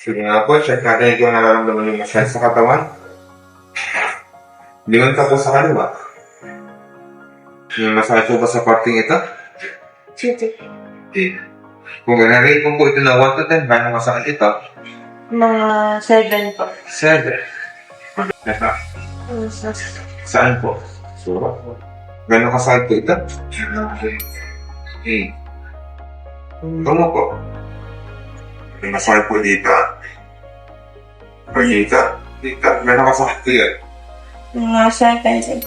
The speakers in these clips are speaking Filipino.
Sige nga po, check natin kung nararamdaman yung masyad sa katawan. Lingon ka po sa kaliwa. Yung masakit po ba sa parting ito? Sige. Hindi. Kung na-rate mo po ito na 1 to 10, gano'ng masakit ito? Mga seven po. 7. Ito. Saan po? Sura po. Gano'ng kasakit po ito? 8. Tungo po. May masakit po dito. O dito. Dito. Gano'ng kasakit po seven din.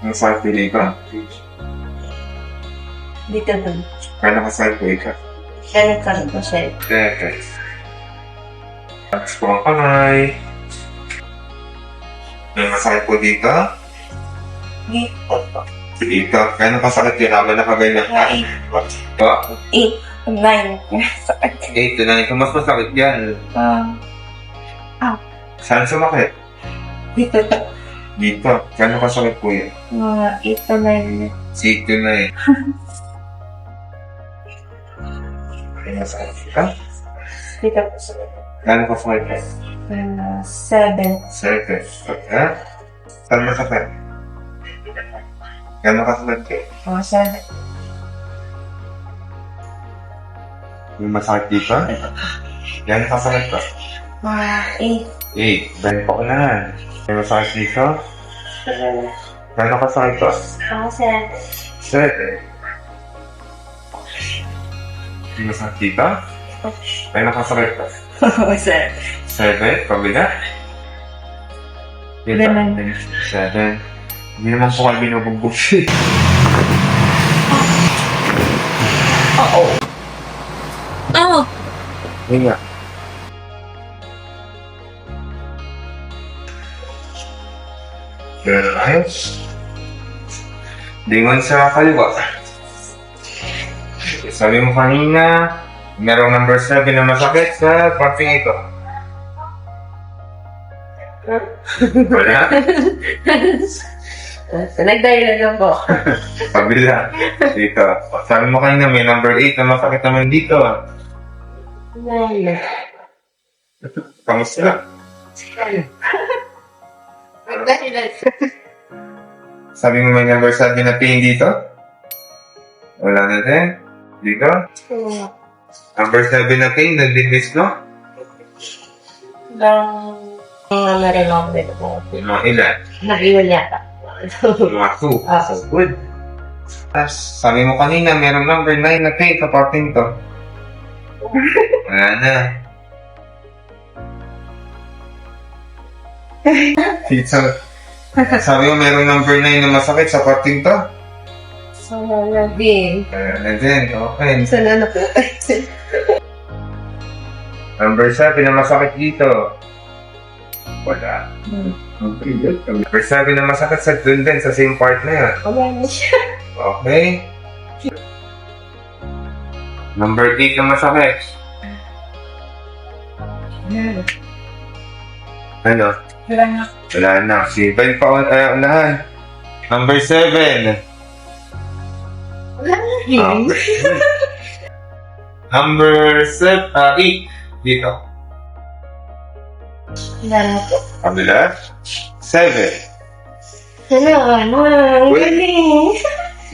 Masakit po dito. Dito dun. Gano'ng kasakit po ito? Ganun ka rin siya. Okay. Tapos po ang kamay. May masakit po dito. Dito po. Dito. Gano'ng kasakit yun naman nakaganyan Mga ka? eight. Pa? Eight. Nine. Sakit. 8 to 9. Kung mas masakit yan, Um, saan sumakit? dito po. Dito. Gano'ng kasakit po yun? Mga eight to nine. 8 to 9. May masakit dito. Dito po sa Gano'ng kasakit yan? Mga seven. Sakit. Okay. Saan masakit? Gano'ng kasakit po? Mga seven. May masakit dito? Gano'ng kasakit po? Mga eight. 8. Dahil po na. May masakit dito? Gano'ng kasakit po? Mga seven. Seven. May masakit dito? Gano'ng kasakit? Mga seven. Seven. Kabila? Dito. Lemon. Seven. Hindi naman po kayo binubugbog. Oo. Hindi nga. Pero ayos. Lingon sa kaliwa. Sabi mo kanina, merong number 7 na masakit sa parting ito. Wala. Nagdahilan lang po. Kabila. Dito. Sabi mo kanina may number 8 na masakit naman dito. Nine. Kamusta? Nagdahilan. Sabi mo may number 7 na pain dito? Wala na din. Dito? Number 7 na pain, nag-decrease no? Lang mga marinong din po. Mga ilan? Nag-iwan yata. Mga 2. Ah. So, good. Tapos, sabi mo kanina, merong number 9 na pain sa parting to. Wala na. Dito. Sabi mo merong number 9 na masakit sa parting to? Sana na din. Wala na din. Okay. Sana na po. Number 7 na masakit dito. Wala. Number 7 na masakit sa dun din, sa same part na yan. Wala na siya. Okay? Number 8 na masakit. Ano? Wala na. Wala na. Si Ben pa uh, unahan. Number 7. Wala na din. Number 7, uh, 8. Dito. Wala na po. Kabila. 7. Wala na. Ang galing.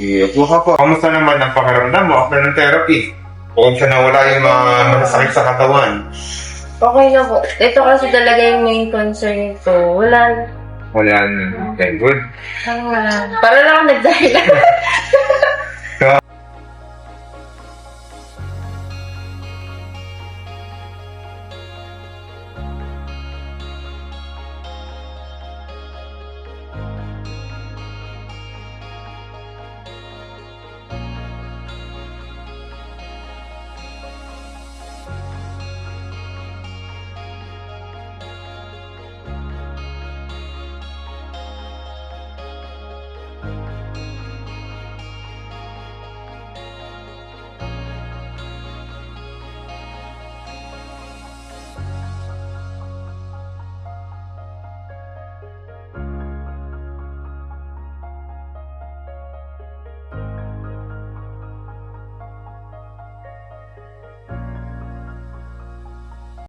Iya po ka po. Kamusta naman ang pakiramdam mo after ng therapy? Bukod sa nawala yung mga masasakit sa katawan. Okay na po. Ito kasi talaga yung main concern ko. Wala. Wala. Okay, good. Wala. Para lang ako nagdahilan.